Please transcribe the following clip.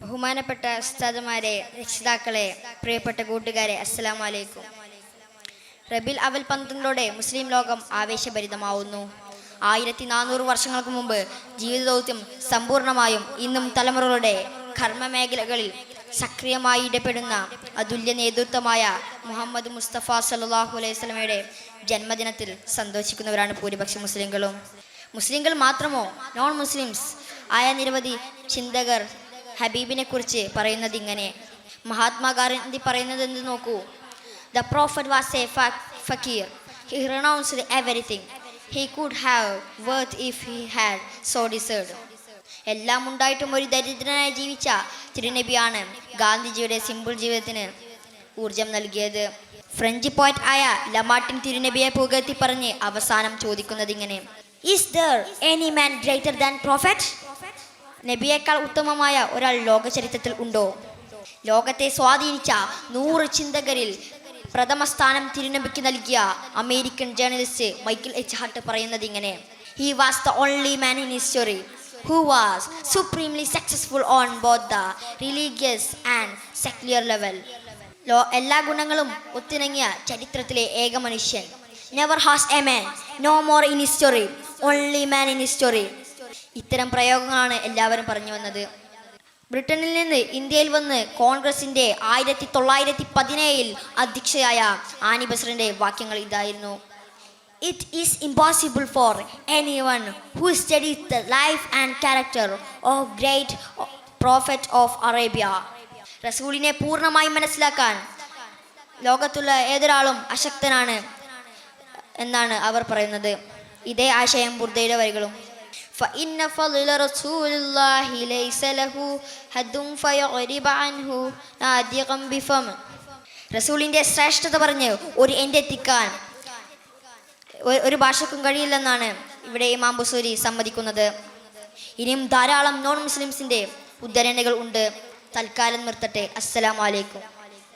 ബഹുമാനപ്പെട്ട ഉസ്താദുമാരെ രക്ഷിതാക്കളെ പ്രിയപ്പെട്ട കൂട്ടുകാരെ അസ്സലാമു അലൈക്കും. റബിൽ അവൽ പന്ത്രണ്ടോടെ മുസ്ലിം ലോകം ആവേശഭരിതമാവുന്നു. ആയിരത്തി നാനൂറ് വർഷങ്ങൾക്ക് മുമ്പ് ജീവിത ദൗത്യം സമ്പൂർണമായും ഇന്നും തലമുറകളുടെ കർമ്മമേഖലകളിൽ സക്രിയമായി ഇടപെടുന്ന അതുല്യ നേതൃത്വമായ മുഹമ്മദ് മുസ്തഫ സല്ലാഹു അലൈഹി സ്വലമയുടെ ജന്മദിനത്തിൽ സന്തോഷിക്കുന്നവരാണ് ഭൂരിപക്ഷം മുസ്ലിങ്ങളും. മുസ്ലിങ്ങൾ മാത്രമോ നോൺ മുസ്ലിംസ് ആയ നിരവധി ചിന്തകർ ഹബീബിനെ കുറിച്ച് പറയുന്നത് ഇങ്ങനെ മഹാത്മാഗാന്ധി പറയുന്നത് എന്ത് നോക്കൂ the prophet was a fakir he renounced everything he could have worth if he had so desired എല്ലാം ഉണ്ടായിട്ടും ഒരു ദരിദ്രനായി ജീവിച്ച തിരുനബിയാണ് ഗാന്ധിജിയുടെ സിമ്പിൾ ജീവിതത്തിന് ഊർജം നൽകിയത്. ഫ്രഞ്ച് പോയിറ്റ് ആയ ലമാട്ടിൻ തിരുനബിയെ പുകഴ്ത്തി പറഞ്ഞ് അവസാനം ചോദിക്കുന്നത് ഇങ്ങനെ is there any man greater than prophet നബിയേക്കാൾ ഉത്തമമായ ഒരാൾ ലോകചരിത്രത്തിൽ ഉണ്ടോ? ലോകത്തെ സ്വാധീനിച്ച നൂറ് ചിന്തകരിൽ പ്രഥമ സ്ഥാനം തിരുനബിക്ക് നൽകിയ American journalist Michael H. Hart പറയുന്നത് ഇങ്ങനെ he was the only man in history who was supremely successful on both the religious and secular level law എല്ലാ ഗുണങ്ങളും ഒത്തിണങ്ങിയ ചരിത്രത്തിലെ ഏക മനുഷ്യൻ. Never has a man no more in history only man in history ഇത്തരം പ്രയോഗങ്ങളാണ് എല്ലാവരും പറഞ്ഞു വന്നത്. ബ്രിട്ടനിൽ നിന്ന് ഇന്ത്യയിൽ വന്ന് കോൺഗ്രസിന്റെ ആയിരത്തി തൊള്ളായിരത്തി പതിനേഴിൽ അധ്യക്ഷയായ ആനി ബസറിന്റെ വാക്യങ്ങൾ ഇതായിരുന്നു. It is impossible for any one who studies the life and character of great prophet of Arabia റസൂലിനെ പൂർണമായി മനസ്സിലാക്കാൻ ലോകത്തുള്ള ഏതൊരാളും അശക്തനാണ് എന്നാണ് അവർ പറയുന്നത്. ഇതേ ആശയം ബുർദയുടെ വരികളും فإن فضل رسول الله ليس له حد فيغرب عنه نادقا بفم റസൂലിന്റെ ശ്രേഷ്ഠത പറഞ്ഞ് ഒരു എൻ്റെ എത്തിക്കാൻ ഒ- ഒരു ഭാഷക്കും കഴിയില്ലെന്നാണ് ഇവിടെ ഇമാം ബുസൂരി സമ്മതിക്കുന്നത് ഇനിയും ധാരാളം നോൺ മുസ്ലിംസിന്റെ ഉദ്ധരണികൾ ഉണ്ട് തൽക്കാലം നിർത്തട്ടെ അസ്സലാമു അലൈക്കും